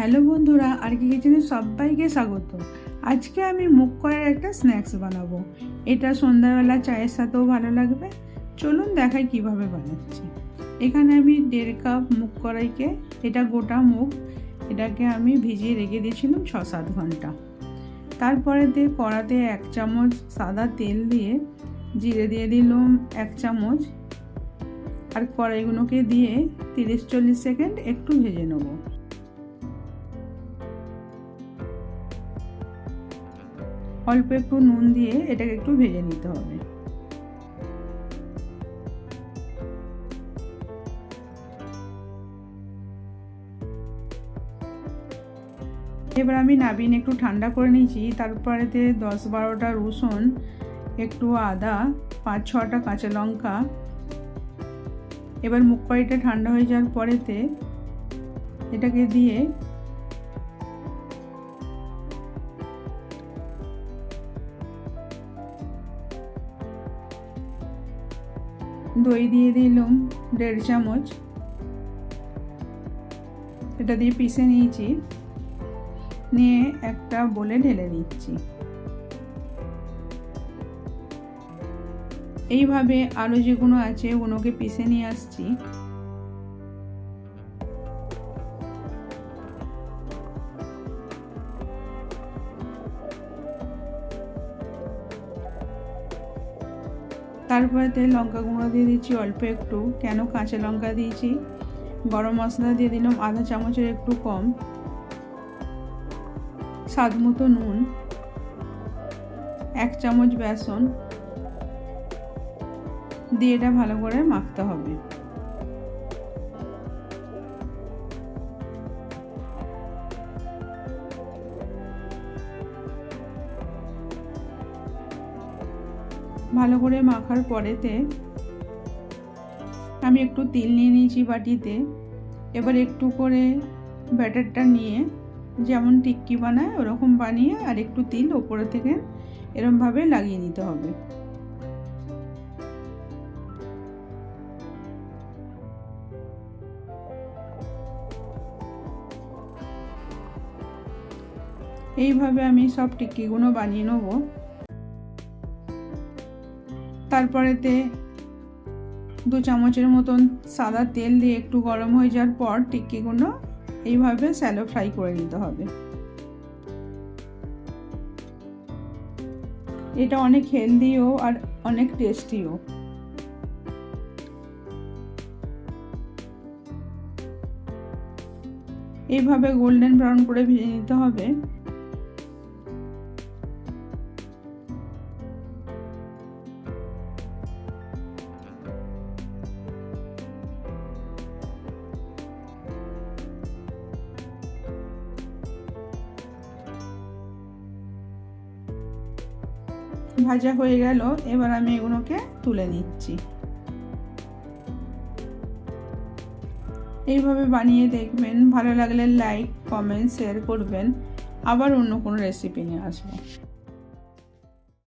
Hello বন্ধুরা আর কি কিচেনে সবাইকে স্বাগত। আজকে আমি মুগ করার একটা স্ন্যাক্স বানাবো। এটা সন্ধ্যাবেলা চায়ের সাথেও ভালো লাগবে। চলুন দেখাই কীভাবে বানাচ্ছি। এখানে আমি দেড় কাপ মুখ কড়াইকে, এটা গোটা মুখ, এটাকে আমি ভিজিয়ে রেখে দিয়েছিলাম ছ সাত ঘণ্টা। তারপরে দিয়ে কড়াতে এক চামচ সাদা তেল দিয়ে জিরে দিয়ে দিলাম এক চামচ। আর কড়াইগুলোকে দিয়ে তিরিশ চল্লিশ সেকেন্ড একটু ভেজে নেব। অল্প একটু নুন দিয়ে এটাকে একটু ভেজে নিতে হবে। এবার আমি নাবিন একটু ঠান্ডা করে নিয়েছি তারপরেতে দশ বারোটা রসুন, একটু আদা, পাঁচ ছটা কাঁচা লঙ্কা। এবার মুখ কড়াইটা ঠান্ডা হয়ে যাওয়ার পরেতে এটাকে দিয়ে দই দিয়ে দিলাম দেড় চামচ। এটা দিয়ে পিষে নিয়েছি। নিয়ে একটা বলে ঢেলে নিচ্ছি। এইভাবে আরও যেগুলো আছে ওগুলোকে পিষে নিয়ে আসছি। তারপরে লঙ্কা গুঁড়ো দিয়ে দিচ্ছি অল্প একটু। কেন কাঁচা লঙ্কা দিয়েছি? গরম মশলা দিয়ে দিলাম আধা চামচের একটু কম। স্বাদ মতো নুন। এক চামচ বেসন। দিয়ে এটা ভালো করে মাখতে হবে। ভালো করে মাখার পরেতে আমি একটু তিল নিয়ে নিয়েছি বাটিতে। এবার একটু করে ব্যাটারটা নিয়ে যেমন টিক্কি বানায় ওরকম বানিয়ে আর একটু তিল ওপরে থেকে এরমভাবে লাগিয়ে নিতে হবে। এইভাবে আমি সব টিক্কিগুলো বানিয়ে নেব। তারপরেতে দু চামচের মতন সাদা তেল দিয়ে একটু গরম হয়ে যাওয়ার পর টিক্কিগুলো এইভাবে স্যালো ফ্রাই করে নিতে হবে। এটা অনেক হেলদিও আর অনেক টেস্টিও। এইভাবে গোল্ডেন ব্রাউন করে ভেজে নিতে হবে। ভাজা হয়ে গেল, এবার আমি এগুলোকে তুলে নিচ্ছি। এইভাবে বানিয়ে দেখবেন, ভালো লাগলে লাইক, কমেন্ট, শেয়ার করবেন। আবার অন্য কোনো রেসিপি নিয়ে আসব।